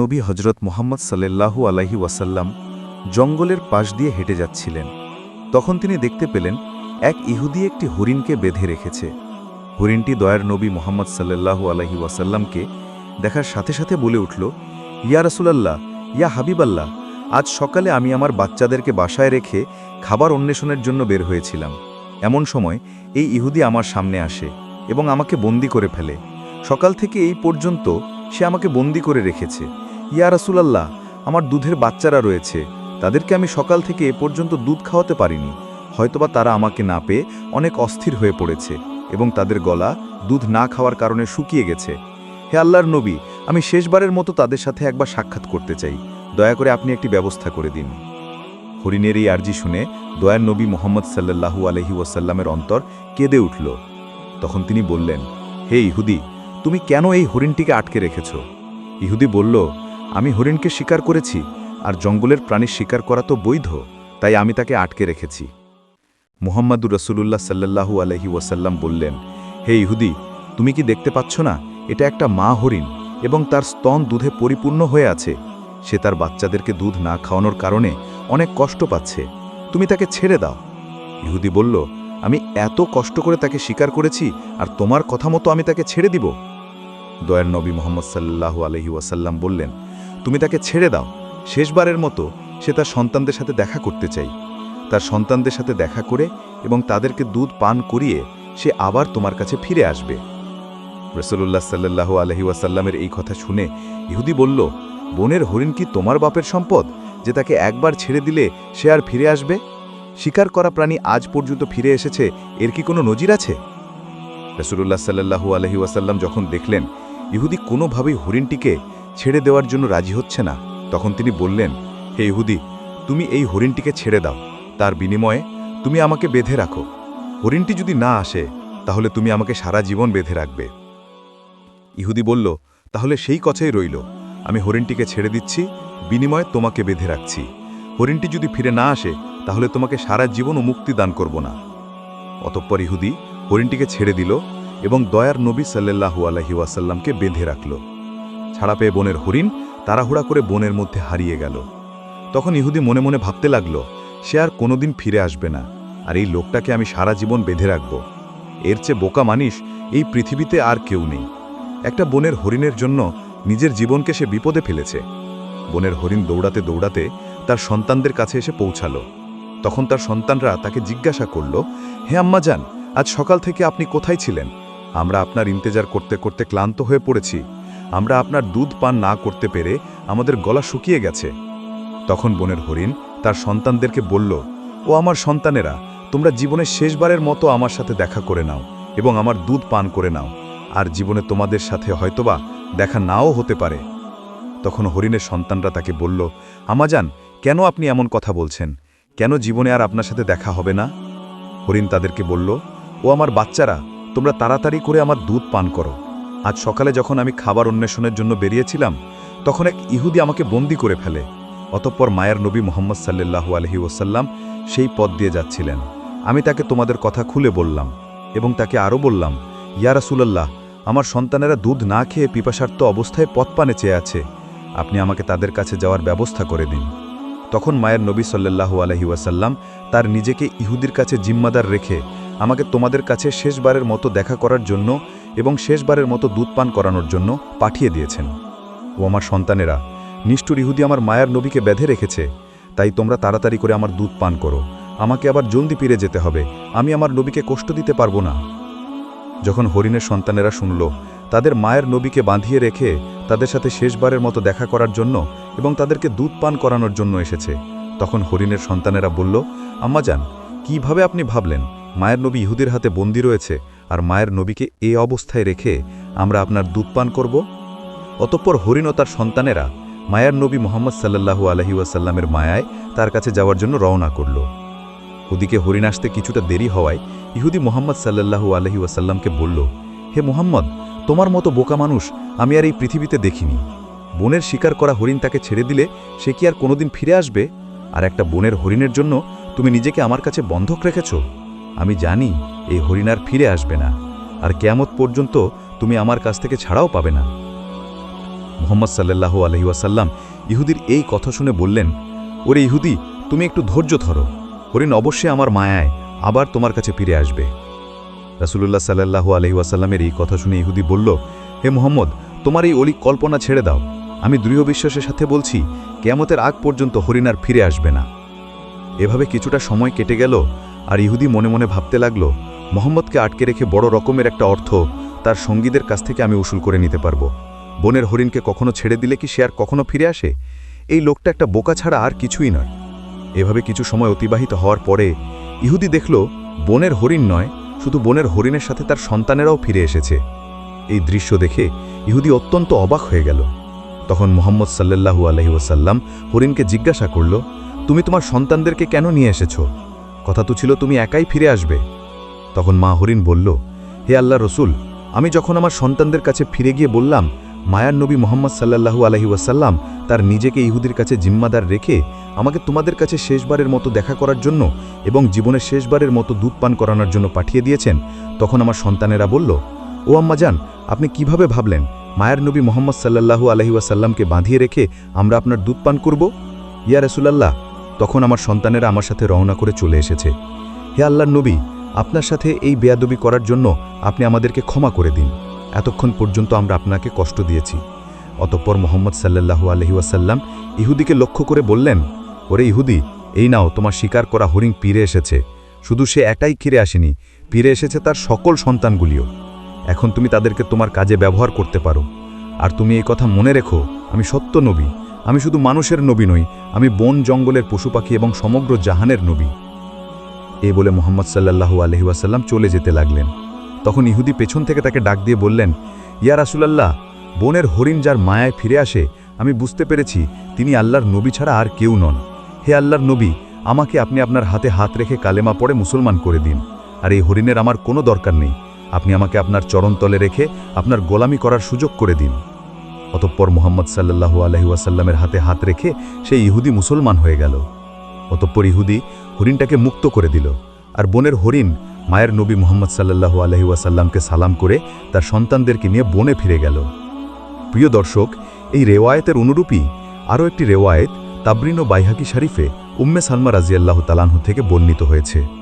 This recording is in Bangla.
নবী হজরত মোহাম্মদ সাল্লাল্লাহু আলাহি ওয়াসাল্লাম জঙ্গলের পাশ দিয়ে হেঁটে যাচ্ছিলেন। তখন তিনি দেখতে পেলেন, এক ইহুদি একটি হরিণকে বেঁধে রেখেছে। হরিণটি দয়ার নবী মোহাম্মদ সাল্লাল্লাহু আলাহি ওয়াসাল্লামকে দেখার সাথে সাথে বলে উঠল, ইয়া রসুলাল্লাহ, ইয়া হাবিবাল্লাহ, আজ সকালে আমি আমার বাচ্চাদেরকে বাসায় রেখে খাবার অন্বেষণের জন্য বের হয়েছিলাম। এমন সময় এই ইহুদি আমার সামনে আসে এবং আমাকে বন্দি করে ফেলে। সকাল থেকে এই পর্যন্ত সে আমাকে বন্দি করে রেখেছে। ইয়া রাসুলাল্লাহ, আমার দুধের বাচ্চারা রয়েছে। তাদেরকে আমি সকাল থেকে এ পর্যন্ত দুধ খাওয়াতে পারিনি। হয়তোবা তারা আমাকে না পেয়ে অনেক অস্থির হয়ে পড়েছে এবং তাদের গলা দুধ না খাওয়ার কারণে শুকিয়ে গেছে। হে আল্লাহর নবী, আমি শেষবারের মতো তাদের সাথে একবার সাক্ষাৎ করতে চাই। দয়া করে আপনি একটি ব্যবস্থা করে দিন। হরিণের এই আর্জি শুনে দয়ার নবী মোহাম্মদ সাল্লাল্লাহু আলহি ওয়াসাল্লামের অন্তর কেঁদে উঠল। তখন তিনি বললেন, হে ইহুদি, তুমি কেন এই হরিণটিকে আটকে রেখেছ? ইহুদি বলল আমি হরিণকে শিকার করেছি, আর জঙ্গলের প্রাণী শিকার করা তো বৈধ, তাই আমি তাকে আটকে রেখেছি। মুহাম্মাদুর রসুলুল্লাহ সাল্লাল্লাহু আলহি ওয়াসাল্লাম বললেন, হে ইহুদি, তুমি কি দেখতে পাচ্ছ না, এটা একটা মা হরিণ এবং তার স্তন দুধে পরিপূর্ণ হয়ে আছে। সে তার বাচ্চাদেরকে দুধ না খাওয়ানোর কারণে অনেক কষ্ট পাচ্ছে। তুমি তাকে ছেড়ে দাও। ইহুদি বলল, আমি এত কষ্ট করে তাকে স্বীকার করেছি, আর তোমার কথা মতো আমি তাকে ছেড়ে দিব? দয়ার নবী মোহাম্মদ সাল্লাহু আলহি ওয়াসাল্লাম বললেন তুমি তাকে ছেড়ে দাও। শেষবারের মতো সে তার সন্তানদের সাথে দেখা করতে চাই। তার সন্তানদের সাথে দেখা করে এবং তাদেরকে দুধ পান করিয়ে সে আবার তোমার কাছে ফিরে আসবে। রসুল্লাহ সাল্লাহু আলহি ওয়াসাল্লামের এই কথা শুনে ইহুদি বলল, বোনের হরিণ কি তোমার বাপের সম্পদ যে তাকে একবার ছেড়ে দিলে সে আর ফিরে আসবে? শিকার করা প্রাণী আজ পর্যন্ত ফিরে এসেছে, এর কি কোনো নজির আছে? রসুল্লাহ সাল্লাহু আলহি ওয়াসাল্লাম যখন দেখলেন, ইহুদি কোনোভাবেই হরিণটিকে ছেড়ে দেওয়ার জন্য রাজি হচ্ছে না। তখন তিনি বললেন, হে ইহুদি, তুমি এই হরিণটিকে ছেড়ে দাও। তার বিনিময়ে তুমি আমাকে বেঁধে রাখো। হরিণটি যদি না আসে, তাহলে তুমি আমাকে সারা জীবন বেঁধে রাখবে। ইহুদি বলল, তাহলে সেই কথাই রইল। আমি হরিণটিকে ছেড়ে দিচ্ছি, বিনিময়ে তোমাকে বেঁধে রাখছি। হরিণটি যদি ফিরে না আসে, তাহলে তোমাকে সারা জীবন ও মুক্তি দান করব না। অতঃপর ইহুদি হরিণটিকে ছেড়ে দিল এবং দয়ার নবী সাল্লাহু আলহি ওয়াসাল্লামকে বেঁধে রাখল। ছাড়া পেয়ে বনের হরিণ তাড়াহুড়া করে বনের মধ্যে হারিয়ে গেল। তখন ইহুদি মনে মনে ভাবতে লাগল, সে আর কোনোদিন ফিরে আসবে না, আর এই লোকটাকে আমি সারা জীবন বেঁধে রাখব। এর চেয়ে বোকা মানিস এই পৃথিবীতে আর কেউ নেই। একটা বনের হরিণের জন্য নিজের জীবনকে সে বিপদে ফেলেছে। বনের হরিণ দৌড়াতে দৌড়াতে তার সন্তানদের কাছে এসে পৌঁছালো। তখন তার সন্তানরা তাকে জিজ্ঞাসা করল, হে আম্মা যান, আজ সকাল থেকে আপনি কোথায় ছিলেন? আমরা আপনার ইন্তেজার করতে করতে ক্লান্ত হয়ে পড়েছি। আমরা আপনার দুধ পান না করতে পেরে আমাদের গলা শুকিয়ে গেছে। তখন বনের হরিণ তার সন্তানদেরকে বলল, ও আমার সন্তানেরা, তোমরা জীবনের শেষবারের মতো আমার সাথে দেখা করে নাও এবং আমার দুধ পান করে নাও। আর জীবনে তোমাদের সাথে হয়তোবা দেখা নাও হতে পারে। তখন হরিণের সন্তানরা তাকে বলল, আমাজান, কেন আপনি এমন কথা বলছেন? কেন জীবনে আর আপনার সাথে দেখা হবে না? হরিণ তাদেরকে বলল, ও আমার বাচ্চারা, তোমরা তাড়াতাড়ি করে আমার দুধ পান করো। আজ সকালে যখন আমি খাবার অন্বেষণের জন্য বেরিয়েছিলাম, তখন এক ইহুদি আমাকে বন্দি করে ফেলে। অতঃপর মায়ের নবী মোহাম্মদ সাল্লাহু আলহি ওসাল্লাম সেই পথ দিয়ে যাচ্ছিলেন। আমি তাকে তোমাদের কথা খুলে বললাম এবং তাকে আরও বললাম, ইয়া রাসুলাল্লাহ, আমার সন্তানেরা দুধ না খেয়ে পিপাসার্থ অবস্থায় পথ পানে চেয়ে আছে। আপনি আমাকে তাদের কাছে যাওয়ার ব্যবস্থা করে দিন। তখন মায়ের নবী সাল্লাহু আলহি ওয়াসাল্লাম তার নিজেকে ইহুদির কাছে জিম্মাদার রেখে আমাকে তোমাদের কাছে শেষবারের মতো দেখা করার জন্য এবং শেষবারের মতো দুধ পান করানোর জন্য পাঠিয়ে দিয়েছেন। ও আমার সন্তানেরা, নিষ্ঠুর ইহুদি আমার মায়ার নবীকে বেঁধে রেখেছে, তাই তোমরা তাড়াতাড়ি করে আমার দুধ পান করো। আমাকে আবার জলদি ফিরে যেতে হবে, আমি আমার নবীকে কষ্ট দিতে পারব না। যখন হরিণের সন্তানেরা শুনল, তাদের মায়ের নবীকে বাঁধিয়ে রেখে তাদের সাথে শেষবারের মতো দেখা করার জন্য এবং তাদেরকে দুধ পান করানোর জন্য এসেছে, তখন হরিণের সন্তানেরা বলল, আম্মা যান, কীভাবে আপনি ভাবলেন মায়ের নবী ইহুদির হাতে বন্দি রয়েছে আর মায়ের নবীকে এ অবস্থায় রেখে আমরা আপনার দুধ পান করব। অতঃপর হরিণ ও তার সন্তানেরা মায়ার নবী মোহাম্মদ সাল্লাহু আলহি ওয়াসাল্লামের মায়ায় তার কাছে যাওয়ার জন্য রওনা করল। ওদিকে হরিণ আসতে কিছুটা দেরি হওয়ায় ইহুদি মোহাম্মদ সাল্লাহু আলহি ওয়াসাল্লামকে বলল, হে মোহাম্মদ, তোমার মতো বোকা মানুষ আমি আর এই পৃথিবীতে দেখিনি। বনের শিকার করা হরিণ তাকে ছেড়ে দিলে সে কি আর কোনোদিন ফিরে আসবে? আর একটা বনের হরিণের জন্য তুমি নিজেকে আমার কাছে বন্ধক রেখেছ? আমি জানি এই হরিণ আর ফিরে আসবে না, আর কেয়ামত পর্যন্ত তুমি আমার কাছ থেকে ছাড়াও পাবে না। মোহাম্মদ সাল্লাল্লাহু আলহি ওয়াসাল্লাম ইহুদির এই কথা শুনে বললেন, ওরে ইহুদি, তুমি একটু ধৈর্য ধরো। হরিণ অবশ্যই আমার মায়ায় আবার তোমার কাছে ফিরে আসবে। রাসুলুল্লাহ সাল্লাহু আলহি ওয়াসাল্লামের এই কথা শুনে ইহুদি বলল, হে মোহাম্মদ, তোমার এই অলিক কল্পনা ছেড়ে দাও। আমি দৃঢ় বিশ্বাসের সাথে বলছি, কেয়ামতের আগ পর্যন্ত হরিণ আর ফিরে আসবে না। এভাবে কিছুটা সময় কেটে গেল আর ইহুদি মনে মনে ভাবতে লাগল, মোহাম্মদকে আটকে রেখে বড় রকমের একটা অর্থ তার সঙ্গীদের কাছ থেকে আমি উসুল করে নিতে পারব। বনের হরিণকে কখনো ছেড়ে দিলে কি সে আর কখনো ফিরে আসে? এই লোকটা একটা বোকা ছাড়া আর কিছুই নয়। এভাবে কিছু সময় অতিবাহিত হওয়ার পরে ইহুদি দেখল, বনের হরিণ নয়, শুধু বনের হরিণের সাথে তার সন্তানেরাও ফিরে এসেছে। এই দৃশ্য দেখে ইহুদি অত্যন্ত অবাক হয়ে গেল। তখন মোহাম্মদ সাল্লাল্লাহু আলহি ওসাল্লাম হরিণকে জিজ্ঞাসা করল, তুমি তোমার সন্তানদেরকে কেন নিয়ে এসেছ? কথা তো ছিল তুমি একাই ফিরে আসবে। তখন মা হরিণ বলল, হে আল্লাহ রসুল, আমি যখন আমার সন্তানদের কাছে ফিরে গিয়ে বললাম, মায়ার নবী মোহাম্মদ সাল্লাল্লাহু আলহি ওয়াসাল্লাম তার নিজেকে ইহুদির কাছে জিম্মাদার রেখে আমাকে তোমাদের কাছে শেষবারের মতো দেখা করার জন্য এবং জীবনের শেষবারের মতো দুধ পান করানোর জন্য পাঠিয়ে দিয়েছেন, তখন আমার সন্তানেরা বলল, ও আম্মা যান আপনি কীভাবে ভাবলেন মায়ার নবী মোহাম্মদ সাল্লাল্লাহু আলহি ওয়াসাল্লামকে বাঁধিয়ে রেখে আমরা আপনার দুধ পান করব? ইয়া রসুলাল্লাহ তখন আমার সন্তানেরা আমার সাথে রওনা করে চলে এসেছে। হে আল্লাহর নবী, আপনার সাথে এই বেয়াদবি করার জন্য আপনি আমাদেরকে ক্ষমা করে দিন। এতক্ষণ পর্যন্ত আমরা আপনাকে কষ্ট দিয়েছি। অতঃপর মোহাম্মদ সাল্লাল্লাহু আলহি ওয়াসাল্লাম ইহুদিকে লক্ষ্য করে বললেন, ওরে ইহুদি, এই নাও, তোমার শিকার করা হরিণ পিরে এসেছে। শুধু সে একাই ফিরে আসেনি, ফিরে এসেছে তার সকল সন্তানগুলিও। এখন তুমি তাদেরকে তোমার কাজে ব্যবহার করতে পারো। আর তুমি এই কথা মনে রেখো, আমি সত্য নবী। আমি শুধু মানুষের নবী নই, আমি বন জঙ্গলের পশু পাখি এবং সমগ্র জাহানের নবী। এ বলে মোহাম্মদ সাল্লাল্লাহু আলহি ওয়াসাল্লাম চলে যেতে লাগলেন। তখন ইহুদি পেছন থেকে তাকে ডাক দিয়ে বললেন, ইয়া রাসুলাল্লাহ, বনের হরিণ যার মায়ায় ফিরে আসে, আমি বুঝতে পেরেছি তিনি আল্লাহর নবী ছাড়া আর কেউ নন। হে আল্লাহর নবী, আমাকে আপনি আপনার হাতে হাত রেখে কালেমা পড়ে মুসলমান করে দিন, আর এই হরিণের আমার কোনো দরকার নেই। আপনি আমাকে আপনার চরণতলে রেখে আপনার গোলামি করার সুযোগ করে দিন। অতঃপর মোহাম্মদ সাল্লাহু আলহি ওয়াসাল্লামের হাতে হাত রেখে সেই ইহুদি মুসলমান হয়ে গেল। অতঃপর ইহুদি হরিণটাকে মুক্ত করে দিল আর বনের হরিণ মায়ের নবী মোহাম্মদ সাল্লাহু আলহি ওয়াসাল্লামকে সালাম করে তার সন্তানদেরকে নিয়ে বনে ফিরে গেল। প্রিয় দর্শক, এই রেওয়ায়েতের অনুরূপী আরও একটি রেওয়ায়েত তাবরিন ও বাইহাকি শরীফে উম্মে সালমা রাজিয়াল্লাহ তালানহু থেকে বর্ণিত হয়েছে।